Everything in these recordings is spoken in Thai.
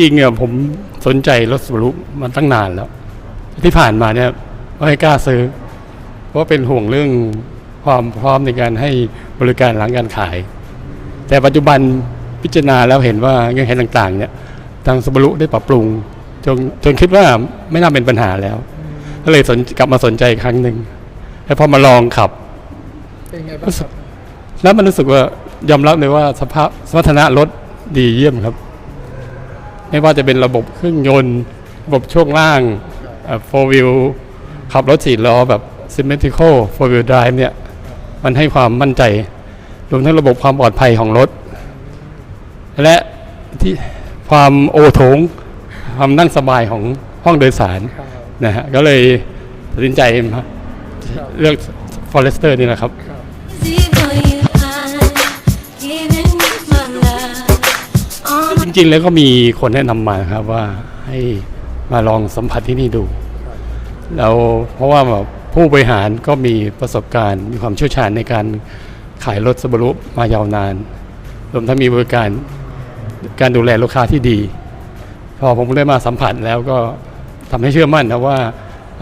ริงๆเนี่ยผมสนใจรถสุรุมาตั้งนานแล้ว ที่ผ่านมาเนี่ยไม่กล้าซื้อ เพราะว่าเป็นห่วงเรื่องความพร้อมในการให้บริการหลังการขาย แต่ปัจจุบันพิจารณาแล้วเห็นว่าเงื่อนไขต่างๆเนี่ยทางสบรุได้ปรับปรุงจนจนคิดว่าไม่น่าเป็นปัญหาแล้ว ก็เลยสนกลับมาสนใจอีกครั้งหนึ่งแล้วพอมาลองขับเป็นไงบ้างครับแล้วมันรู้สึกว่ายอมรับเลยว่าสภาพสมรรถนะรถดีเยี่ยมครับ ไม่ว่าจะเป็นระบบเครื่องยนต์ ระบบช่วงล่างโฟวิลขับรถสี่ล้อแบบ symmetrical four wheel drive เนี่ย มันให้ความมั่นใจ รวมทั้งระบบความปลอดภัยของรถ และที่ความโอโถงความนั่งสบายของห้องโดยสารนะฮะก็เลยตัดสินใจมาเลือก Forester นี่แหละครับ ริง ๆ แล้วก็มีคนแนะนำมาครับว่าให้มาลองสัมผัสที่นี่ดูแล้วเพราะว่าแบบผู้บริหารก็มีประสบการณ์มีความเชี่ยวชาญในการขายรถสบรุมายาวนานรวมทั้งมีบริการการดูแลลูกค้าที่ดี พอผมได้มาสัมผัสแล้วก็ทำให้เชื่อมั่นนะว่า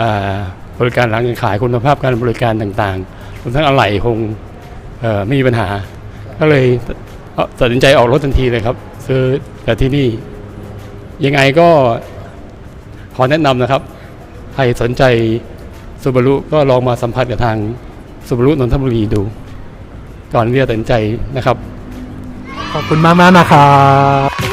อ่าบริการหลังการขายคุณภาพการบริการต่างๆรวมทั้งอะไหล่คงไม่มีปัญหา ก็เลยตัดสินใจออกรถทันทีเลยครับ ซื้อแต่ที่นี่ ยังไงก็ขอแนะนำนะครับ ใครสนใจสุบารุก็ลองมาสัมผัสกับทางสุบารุนนทบุรีดู ก่อนที่จะตัดสินใจนะครับ ขอบคุณมากมากๆนะครับ